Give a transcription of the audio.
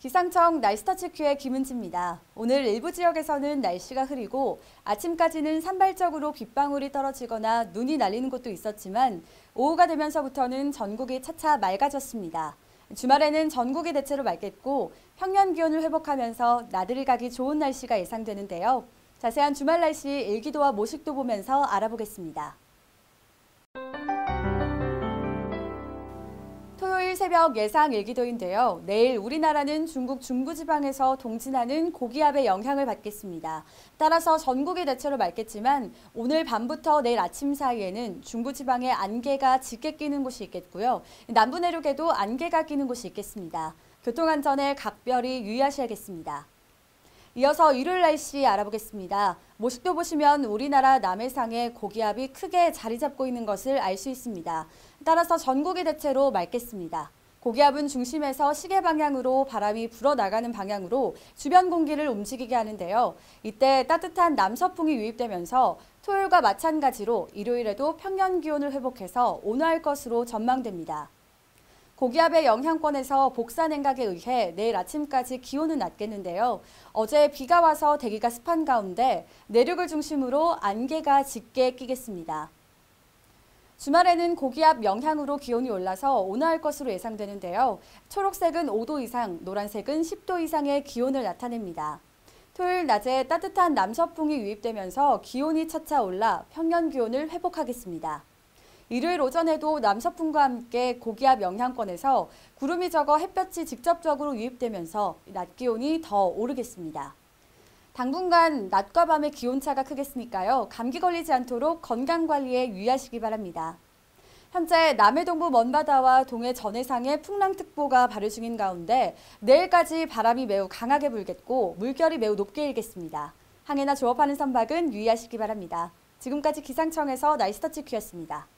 기상청 날씨터치 큐의 김은지입니다. 오늘 일부 지역에서는 날씨가 흐리고 아침까지는 산발적으로 빗방울이 떨어지거나 눈이 날리는 곳도 있었지만 오후가 되면서부터는 전국이 차차 맑아졌습니다. 주말에는 전국이 대체로 맑겠고 평년 기온을 회복하면서 나들이 가기 좋은 날씨가 예상되는데요. 자세한 주말 날씨 일기도와 모식도 보면서 알아보겠습니다. 새벽 예상 일기도인데요. 내일 우리나라는 중국 중부지방에서 동진하는 고기압의 영향을 받겠습니다. 따라서 전국이 대체로 맑겠지만 오늘 밤부터 내일 아침 사이에는 중부지방에 안개가 짙게 끼는 곳이 있겠고요. 남부 내륙에도 안개가 끼는 곳이 있겠습니다. 교통안전에 각별히 유의하셔야겠습니다. 이어서 일요일 날씨 알아보겠습니다. 모식도 보시면 우리나라 남해상에 고기압이 크게 자리 잡고 있는 것을 알 수 있습니다. 따라서 전국이 대체로 맑겠습니다. 고기압은 중심에서 시계 방향으로 바람이 불어나가는 방향으로 주변 공기를 움직이게 하는데요. 이때 따뜻한 남서풍이 유입되면서 토요일과 마찬가지로 일요일에도 평년 기온을 회복해서 온화할 것으로 전망됩니다. 고기압의 영향권에서 복사 냉각에 의해 내일 아침까지 기온은 낮겠는데요. 어제 비가 와서 대기가 습한 가운데 내륙을 중심으로 안개가 짙게 끼겠습니다. 주말에는 고기압 영향으로 기온이 올라서 온화할 것으로 예상되는데요. 초록색은 5도 이상, 노란색은 10도 이상의 기온을 나타냅니다. 토요일 낮에 따뜻한 남서풍이 유입되면서 기온이 차차 올라 평년 기온을 회복하겠습니다. 일요일 오전에도 남서풍과 함께 고기압 영향권에서 구름이 적어 햇볕이 직접적으로 유입되면서 낮 기온이 더 오르겠습니다. 당분간 낮과 밤의 기온차가 크겠으니까요. 감기 걸리지 않도록 건강관리에 유의하시기 바랍니다. 현재 남해 동부 먼바다와 동해 전해상에 풍랑특보가 발효 중인 가운데 내일까지 바람이 매우 강하게 불겠고 물결이 매우 높게 일겠습니다. 항해나 조업하는 선박은 유의하시기 바랍니다. 지금까지 기상청에서 나이스터치 큐였습니다.